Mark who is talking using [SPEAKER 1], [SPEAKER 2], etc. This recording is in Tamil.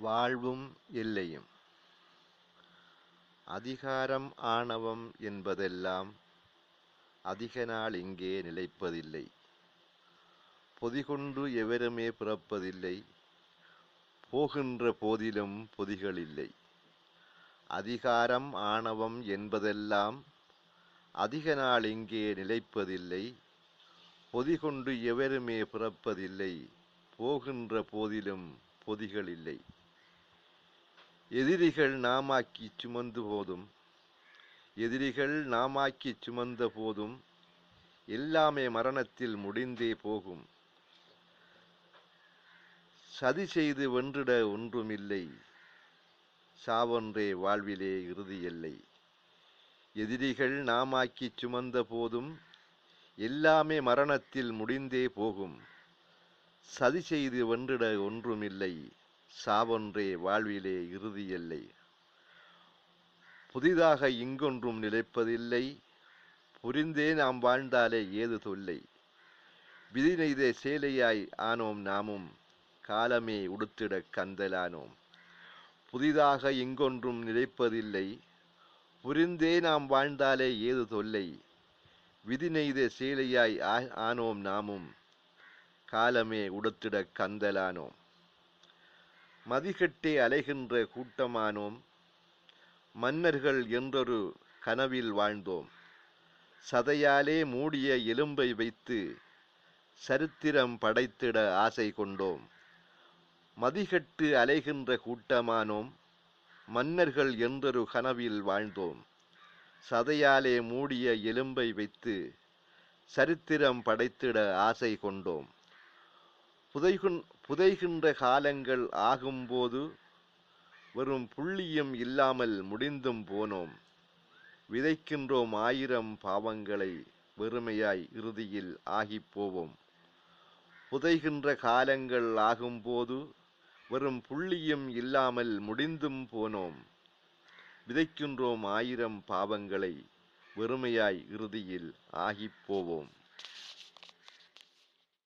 [SPEAKER 1] வாழ்வும் எல்லையும் அதிகாரம் ஆணவம் என்பதெல்லாம் அதிக நாள் இங்கே நிலைப்பதில்லை. பொதிகொண்டு எவருமே பிறப்பதில்லை. போகின்ற போதிலும் பொதிகளில்லை. அதிகாரம் ஆணவம் என்பதெல்லாம் அதிக நாள் இங்கே நிலைப்பதில்லை. பொதிகொண்டு எவருமே பிறப்பதில்லை. போகின்ற போதிலும் பொதிகளில்லை. எதிரிகள் நாமாக்கி சுமந்து போதும். எதிரிகள் நாமாக்கி சுமந்த போதும். எல்லாமே மரணத்தில் முடிந்தே போகும். சதி செய்து வென்றிட ஒன்றுமில்லை. சாவொன்றே வாழ்விலே இறுதியில்லை. எதிரிகள் நாமாக்கி சுமந்த போதும். எல்லாமே மரணத்தில் முடிந்தே போகும். சதி செய்து வென்றிட ஒன்றுமில்லை. சாவொன்றே வாழ்விலே இறுதியில்லை புதிதாக இங்கொன்றும் நிலைப்பதில்லை. புரிந்தே நாம் வாழ்ந்தாலே ஏது தொல்லை. விதி நெய்த சேலையாய் ஆனோம் நாமும் காலமே உடுத்திட கந்தலானோம். புதிதாக இங்கொன்றும் நிலைப்பதில்லை. புரிந்தே நாம் வாழ்ந்தாலே ஏது தொல்லை. விதி நெய்த சேலையாய் ஆ- ஆனோம் நாமும் காலமே உடுத்திட கந்தலானோம். மதிகட்டே அலைகின்ற கூட்டமானோம் மன்னர்கள் என்றொரு கனவில் வாழ்ந்தோம். சதையாலே மூடிய எலும்பை வைத்து சரித்திரம் படைத்திட ஆசை கொண்டோம். மதிகட்டு அலைகின்ற கூட்டமானோம் மன்னர்கள் என்றொரு கனவில் வாழ்ந்தோம். சதையாலே மூடிய எலும்பை வைத்து சரித்திரம் படைத்திட ஆசை கொண்டோம். புதைகுன் புதைகின்ற காலங்கள் ஆகும்போது வெறும் புள்ளியும் இல்லாமல் முடிந்தும் போனோம். விதைக்கின்றோம் ஆயிரம் பாவங்களை வெறுமையாய் இறுதியில் ஆகிப் போவோம். புதைகின்ற காலங்கள் ஆகும்போது வெறும் புள்ளியும் இல்லாமல் முடிந்தும் போனோம். விதைக்கின்றோம் ஆயிரம் பாவங்களை வெறுமையாய் இறுதியில் ஆகிப் போவோம்.